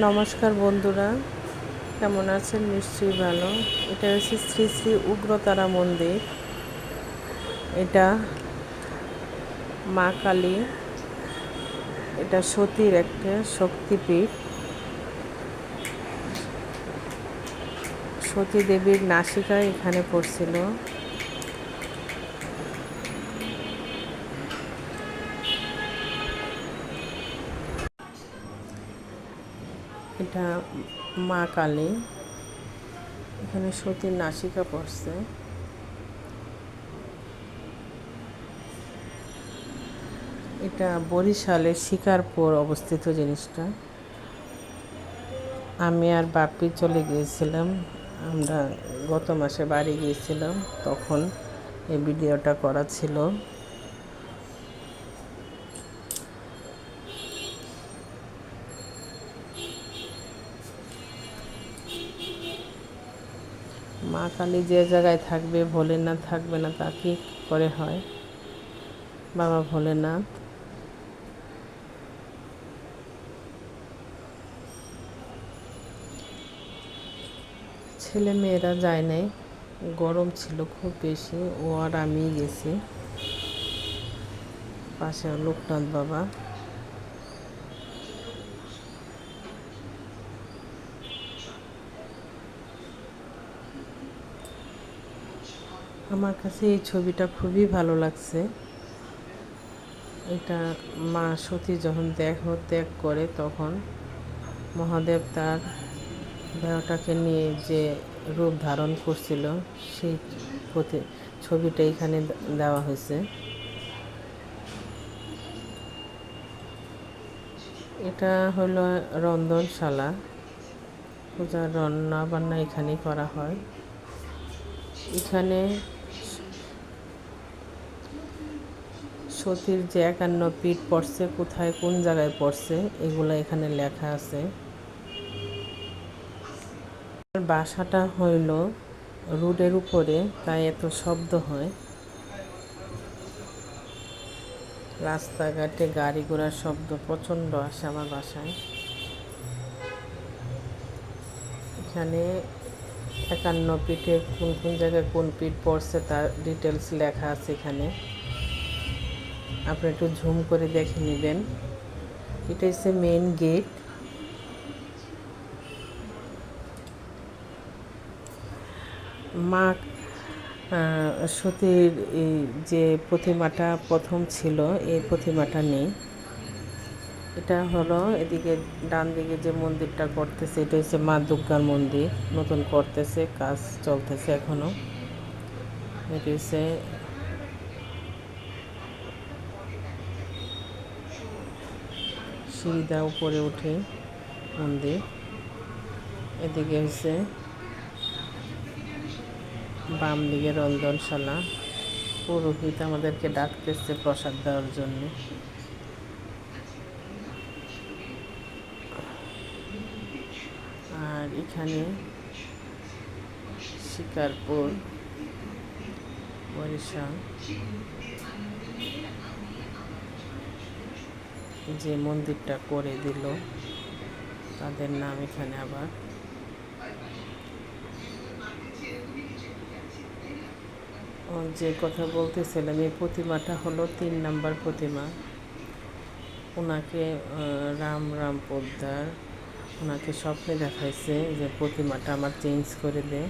নমস্কার বন্ধুরা, কেমন আছেন? নিশ্চয়ই ভালো। এটা হচ্ছে শ্রী শ্রী উগ্রতারা মন্দির। এটা মা কালী, এটা সতীর একটা শক্তিপীঠ। সতী দেবীর নাসিকা এখানে পড়ছিল। এটা মা কালী। এখানে সতীর নাসিকা পড়ছে। এটা বরিশালের শিকারপুর অবস্থিত জিনিসটা। আমি আর বাপি চলে গিয়েছিলাম। আমরা গত মাসে বাড়ি গিয়েছিলাম। তখন এই ভিডিওটা করা ছিল। মা কালী যে জায়গায় থাকবে, ভোলেনাথ থাকবে না, তা কি করে হয়? বাবা ভোলেনাথ। ছেলে মেয়েরা যায় নাই, গরম ছিল খুব বেশি, ও আর আমি গেছি। পাশে লোকনাথ বাবা। আমার কাছে এই ছবিটা খুবই ভালো লাগছে। এটা মা সতী যখন দেহ ত্যাগ করে তখন মহাদেব তার দেহটাকে নিয়ে যে রূপ ধারণ করছিল, সেই প্রতি ছবিটা এখানে দেওয়া হয়েছে। এটা হলো রন্ধনশালা। পূজার রান্না বান্না এখানেই করা হয়। এখানে সতীর যে একান্ন পিঠ পড়ছে, কোথায়, কোন জায়গায় পড়ছে, এগুলো এখানে লেখা আছে। বাসাটা হইল রোডের উপরে, তাই এত শব্দ হয়। রাস্তাঘাটে গাড়ি ঘোড়ার শব্দ প্রচণ্ড আসে আমার বাসায়। এখানে একান্ন পিঠে কোন কোন জায়গায় কোন পিঠ পড়ছে, তার ডিটেলস লেখা আছে এখানে। আপনি একটু ঝুম করে দেখে নেবেন। এটা হচ্ছে মেন গেট মা সতীর যে প্রতিমাটা প্রথম ছিল, এই প্রতিমাটা নেই। এটা হলো এদিকে ডান দিকে যে মন্দিরটা করতেছে, এটা হচ্ছে মা দুর্গার মন্দির। নতুন করতেছে, কাজ চলতেছে এখনও এটা হচ্ছে সিঁড়িদা উপরে উঠে মন্দির। এদিকে হচ্ছে বাম দিকে রন্ধনশালা। পুরোহিত আমাদেরকে ডাকতেছে প্রসাদ দেওয়ার জন্য। আর এখানে শিকারপুর, বরিশাল। যে মন্দিরটা করে দিল, তাদের নাম এখানে আবার। যে কথা বলতেছিলাম, এই প্রতিমাটা হলো তিন নাম্বার প্রতিমা। ওনাকে রাম রাম পোদ্দার, ওনাকে স্বপ্নে দেখাইছে যে প্রতিমাটা আমার চেঞ্জ করে দে।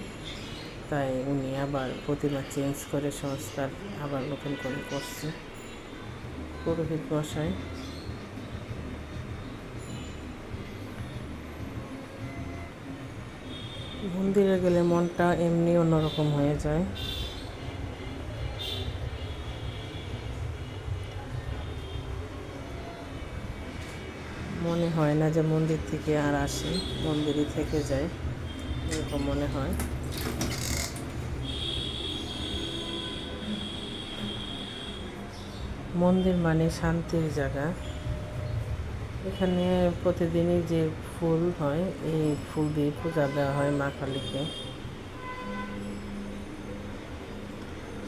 তাই উনি আবার প্রতিমা চেঞ্জ করে সংস্কার আবার নতুন করে করছে। পুরোহিত মশাই। মন্দিরে গেলে মনটা এমনি অন্যরকম হয়ে যায়। মনে হয় না যে মন্দির থেকে আর আসি, মন্দিরই থেকে যায় এরকম মনে হয়। মন্দির মানে শান্তির জায়গা। এখানে প্রতিদিনই যে ফুল হয়, এই ফুল দিয়ে পূজা দেওয়া হয় মা কালীকে।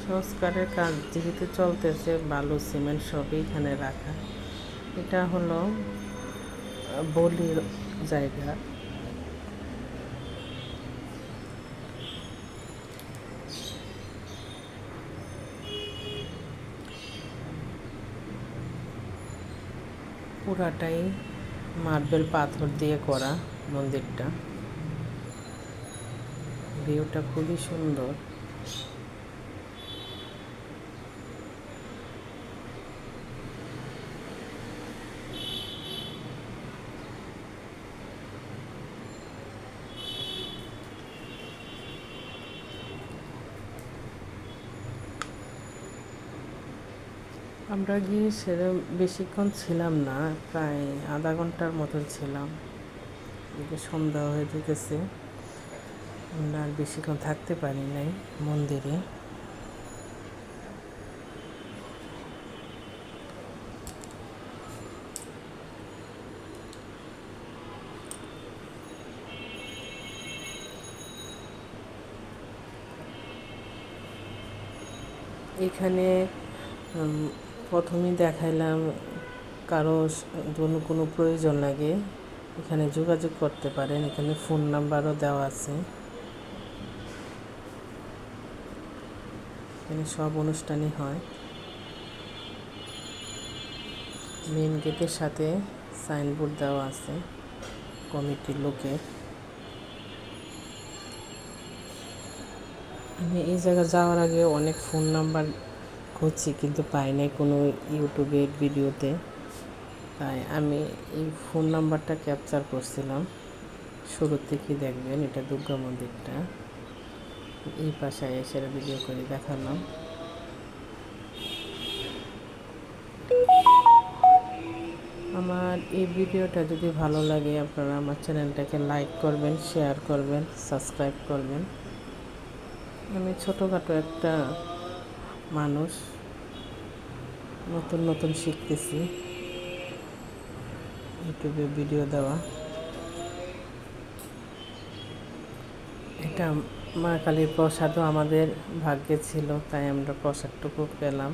সংস্কারের কাজ যেহেতু চলতেছে, বালু, সিমেন্ট সবই এখানে রাখা। এটা হলো বলির জায়গা। পুরাটাই মার্বেল পাথর দিয়ে করা মন্দিরটা। ভিউটা খুবই সুন্দর। আমরা গিয়ে সেরকম বেশিক্ষণ ছিলাম না, প্রায় আধা ঘণ্টার মতন ছিলাম। সন্ধ্যা হয়ে যেতেছে। আমরা আর বেশিক্ষণ থাকতে পারি নাই মন্দিরে। এখানে প্রথমেই দেখাইলাম কারও কোনো কোনো প্রয়োজন লাগে, এখানে যোগাযোগ করতে পারেন, এখানে ফোন নাম্বারও দেওয়া আছে। এখানে সব অনুষ্ঠানই হয়। মেন গেটের সাথে সাইনবোর্ড দেওয়া আছে, কমিটির লোকের। আমি এই জায়গা যাওয়ার আগে অনেক ফোন নাম্বার খুঁজছি কিন্তু পাই নাই কোনো ইউটিউবের ভিডিওতে। তাই আমি এই ফোন নাম্বারটা ক্যাপচার করছিলাম। শুরু থেকেই দেখবেন এটা দুর্গা মন্দিরটা। এই পাশায় এসে ভিডিও করে দেখালাম। আমার এই ভিডিওটা যদি ভালো লাগে আপনারা আমার চ্যানেলটাকে লাইক করবেন শেয়ার করবেন সাবস্ক্রাইব করবেন। আমি ছোটোখাটো একটা মানুষ। নতুন নতুন শিখতেছি ইউটিউবে ভিডিও দেওয়া। এটা মা কালীর প্রসাদও আমাদের ভাগ্যে ছিল, তাই আমরা প্রসাদটুকু পেলাম।